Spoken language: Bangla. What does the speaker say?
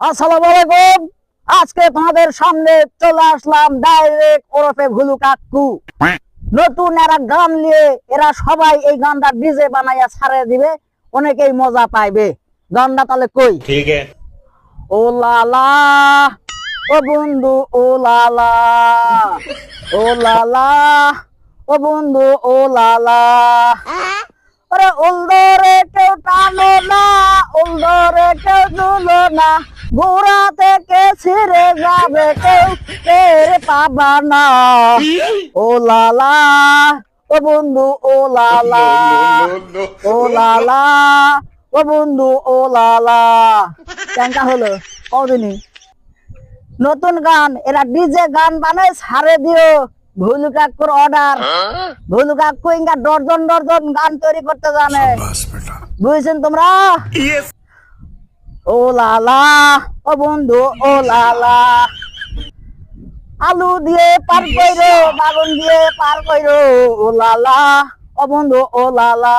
আসসালামু আলাইকুম। আজকে তোমাদের সামনে চলে আসলাম ডাইরেক্ট ওরফে ভুলু কাকু। নতুন এরা গান নিয়ে এরা সবাই এই গানটা ডিজে বানাইয়া ছাড়ে দিবে অনেকেই মজা পাইবে। গানটা তাহলে কই? ঠিক ও লালা ও বন্ধু ও লালা ও লালা ও বন্ধু ও লালা ওরে উলদরে কেউ টানো না উলদরে কেউ দুলো না। গোড়া থেকে ছিঁড়ে যাবে কেউ। টের পাবা না। ও লালা ও বন্ধু ও লালা। ও লালা ও বন্ধু ও লালা। কেনটা হলো কদিনই? নতুন গান এরা ডিজে গান বানায় সারে দিও। ভুলু কাকুর অর্ডার ভুলু কাকু ইঙ্গা ডর্জন ডর্জন গান তৈরি করতে জানে। বুঝছেন তোমরা? ও লালা, ও বন্ধু, ও লালা। আলু দিয়ে পার কইরো, বাগুন দিয়ে পার কইরো, ও লালা, ও বন্ধু, ও লালা।